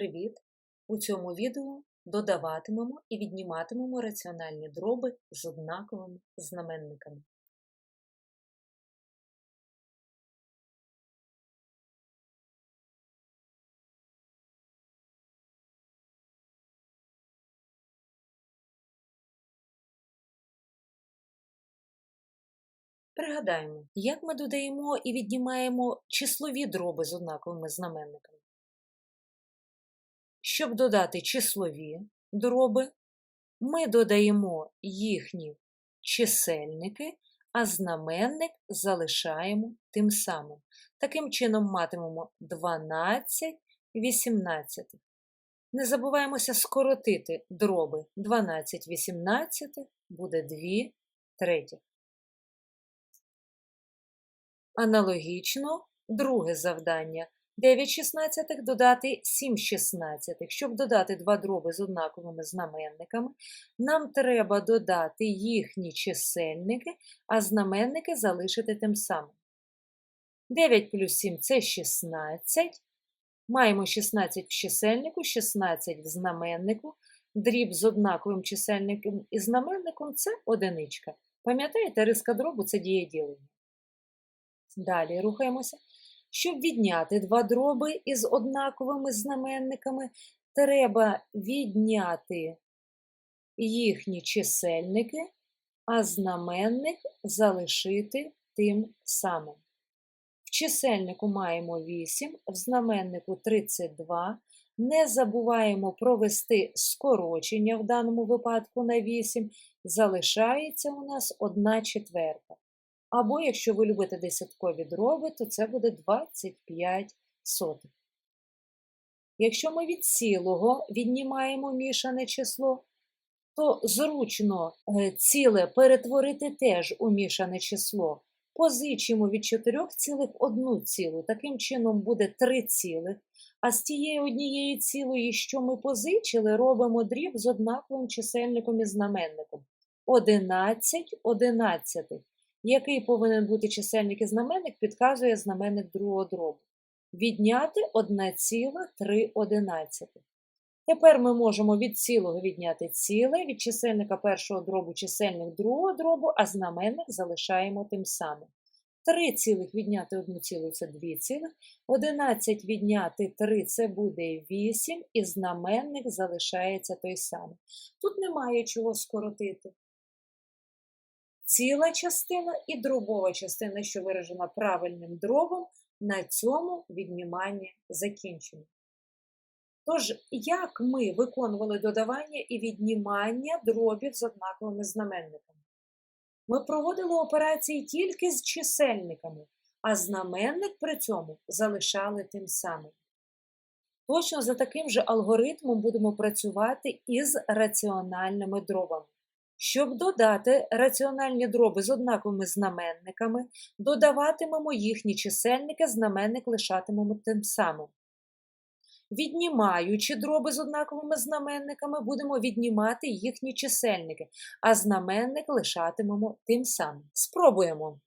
привіт! У цьому відео додаватимемо і відніматимемо раціональні дроби з однаковими знаменниками. Пригадаємо, як ми додаємо і віднімаємо числові дроби з однаковими знаменниками. Щоб додати числові дроби, ми додаємо їхні чисельники, а знаменник залишаємо тим самим. Таким чином матимемо 12 18. Не забуваємося скоротити дроби 12 18 буде 2 третіх. Аналогічно друге завдання 9 шістнадцятих додати 7 шістнадцятих. Щоб додати два дроби з однаковими знаменниками, нам треба додати їхні чисельники, а знаменники залишити тим самим. 9 плюс 7 це 16. Маємо 16 в чисельнику, 16 в знаменнику. Дріб з однаковим чисельником і знаменником це одиничка. Пам'ятаєте, риска дробу це дієділення. Далі рухаємося. Щоб відняти два дроби із однаковими знаменниками, треба відняти їхні чисельники, а знаменник залишити тим самим. В чисельнику маємо 8, в знаменнику 32. Не забуваємо провести скорочення в даному випадку на 8, залишається у нас 1 четверта. Або, якщо ви любите десяткові дроби, то це буде 25 сотих. Якщо ми від цілого віднімаємо мішане число, то зручно е, ціле перетворити теж у мішане число. Позичимо від 4 цілих одну цілу. Таким чином буде 3 цілих. А з тієї однієї цілої, що ми позичили, робимо дріб з однаковим чисельником і знаменником. 11 одинадцятих. Який повинен бути чисельник і знаменник, підказує знаменник другого дробу. Відняти 1,3. Тепер ми можемо від цілого відняти ціле, від чисельника першого дробу чисельник другого дробу, а знаменник залишаємо тим самим. 3 цілих відняти 1 цілу це 2 цілих, 11 відняти 3 це буде 8, і знаменник залишається той самий. Тут немає чого скоротити ціла частина і дробова частина, що виражена правильним дробом, на цьому віднімання закінчено. Тож, як ми виконували додавання і віднімання дробів з однаковими знаменниками? Ми проводили операції тільки з чисельниками, а знаменник при цьому залишали тим самим. Точно за таким же алгоритмом будемо працювати із раціональними дробами. Щоб додати раціональні дроби з однаковими знаменниками, додаватимемо їхні чисельники, знаменник лишатимемо тим самим. Віднімаючи дроби з однаковими знаменниками, будемо віднімати їхні чисельники, а знаменник лишатимемо тим самим. Спробуємо.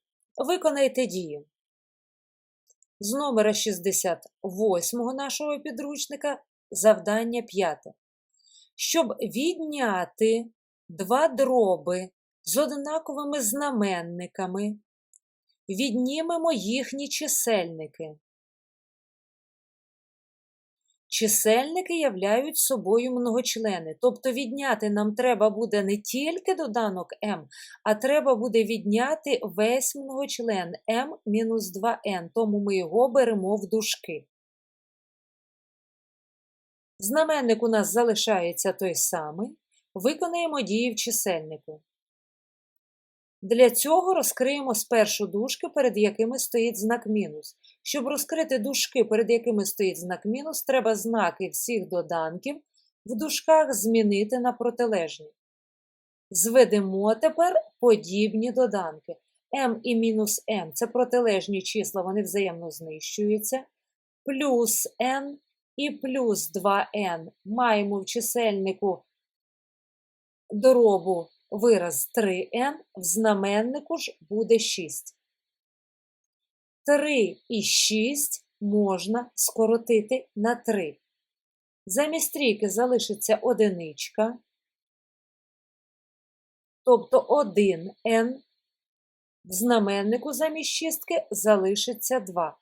Виконайте дії. З номера 68 нашого підручника завдання 5. Щоб відняти два дроби з однаковими знаменниками, віднімемо їхні чисельники. Чисельники являють собою многочлени, тобто відняти нам треба буде не тільки доданок m, а треба буде відняти весь многочлен m-2n, тому ми його беремо в дужки. Знаменник у нас залишається той самий. Виконаємо дії в чисельнику. Для цього розкриємо спершу дужки, перед якими стоїть знак мінус. Щоб розкрити дужки, перед якими стоїть знак мінус, треба знаки всіх доданків в дужках змінити на протилежні. Зведемо тепер подібні доданки. m і мінус m це протилежні числа, вони взаємно знищуються. Плюс n і плюс 2n маємо в чисельнику доробу вираз 3n, в знаменнику ж буде 6. 3 і 6 можна скоротити на 3. Замість трійки залишиться одиничка, тобто 1n. В знаменнику замість шістки залишиться 2.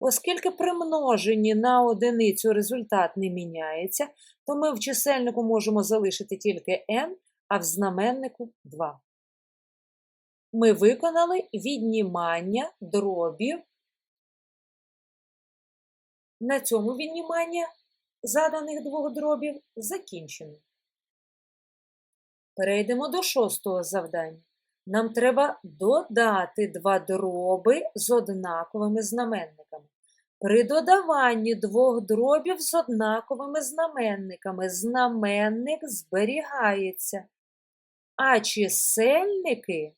Оскільки при множенні на одиницю результат не міняється, то ми в чисельнику можемо залишити тільки n, а в знаменнику 2. Ми виконали віднімання дробів. На цьому віднімання заданих двох дробів закінчено. Перейдемо до шостого завдання. Нам треба додати два дроби з однаковими знаменниками. При додаванні двох дробів з однаковими знаменниками знаменник зберігається, а чисельники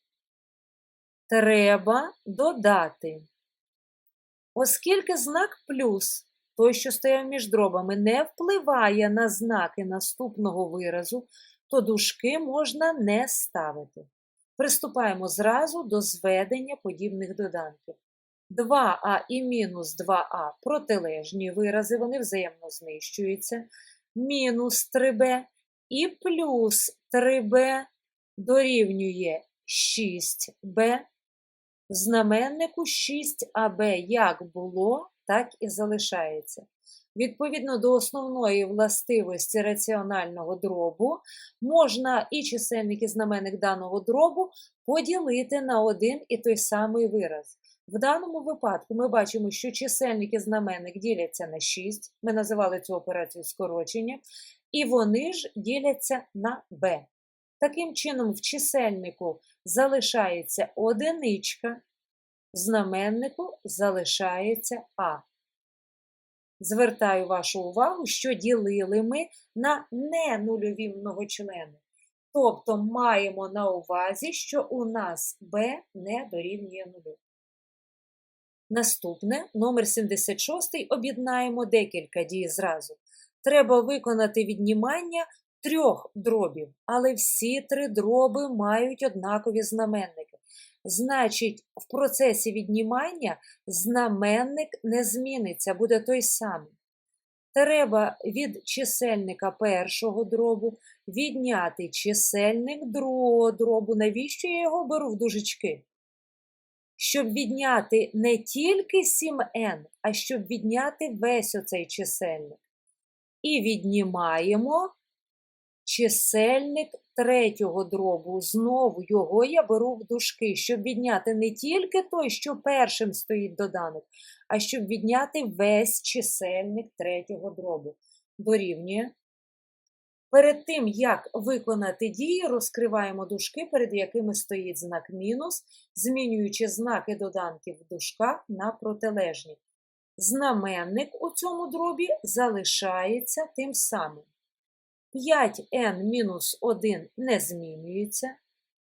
треба додати. Оскільки знак плюс, той, що стояв між дробами, не впливає на знаки наступного виразу, то дужки можна не ставити. Приступаємо зразу до зведення подібних доданків. 2а і мінус 2а протилежні вирази, вони взаємно знищуються. Мінус 3b і плюс 3b дорівнює 6b. Знаменнику 6аб як було, так і залишається. Відповідно до основної властивості раціонального дробу, можна і чисельник і знаменник даного дробу поділити на один і той самий вираз. В даному випадку ми бачимо, що чисельник і знаменник діляться на 6, ми називали цю операцію скорочення, і вони ж діляться на b. Таким чином, в чисельнику залишається одиничка, в знаменнику залишається А. Звертаю вашу увагу, що ділили ми на ненульові многочлени. Тобто маємо на увазі, що у нас b не дорівнює нулю. Наступне, номер 76, об'єднаємо декілька дій зразу. Треба виконати віднімання трьох дробів, але всі три дроби мають однакові знаменники. Значить, в процесі віднімання знаменник не зміниться, буде той самий. Треба від чисельника першого дробу відняти чисельник другого дробу. Навіщо я його беру в дужечки? Щоб відняти не тільки 7n, а щоб відняти весь оцей чисельник. І віднімаємо чисельник третього дробу. Знову його я беру в дужки, щоб відняти не тільки той, що першим стоїть доданок, а щоб відняти весь чисельник третього дробу. Дорівнює. Перед тим, як виконати дії, розкриваємо дужки, перед якими стоїть знак мінус, змінюючи знаки доданків в дужках на протилежні. Знаменник у цьому дробі залишається тим самим. 5n мінус 1 не змінюється.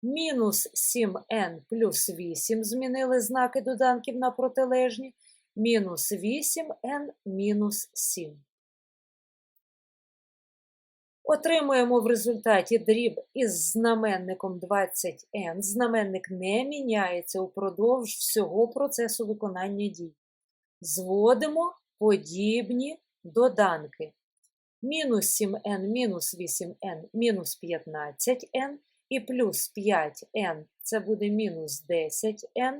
Мінус 7n плюс 8 змінили знаки доданків на протилежні. Мінус 8n мінус 7. Отримуємо в результаті дріб із знаменником 20n. Знаменник не міняється упродовж всього процесу виконання дій. Зводимо подібні доданки. Мінус 7n мінус 8n мінус 15n і плюс 5n це буде мінус 10n,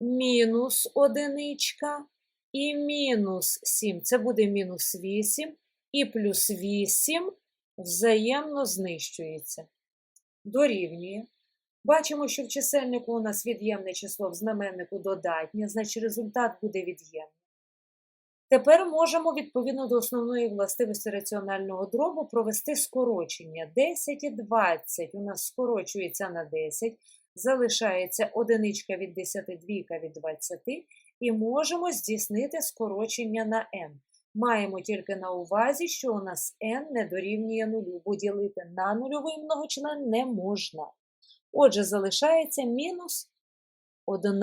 мінус одиничка і мінус 7 це буде мінус 8 і плюс 8 взаємно знищується. Дорівнює. Бачимо, що в чисельнику у нас від'ємне число в знаменнику додатнє, значить результат буде від'ємний. Тепер можемо, відповідно до основної властивості раціонального дробу, провести скорочення. 10 і 20 у нас скорочується на 10, залишається одиничка від 10, двійка від 20, і можемо здійснити скорочення на n. Маємо тільки на увазі, що у нас n не дорівнює нулю, бо ділити на нульовий многочлен не можна. Отже, залишається мінус 1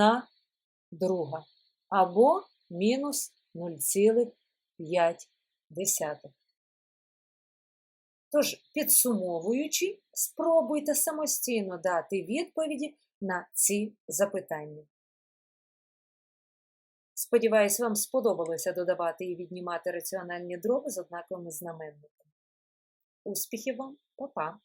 друга або мінус 0,5. Тож, підсумовуючи, спробуйте самостійно дати відповіді на ці запитання. Сподіваюсь, вам сподобалося додавати і віднімати раціональні дроби з однаковими знаменниками. Успіхів вам, Па-па!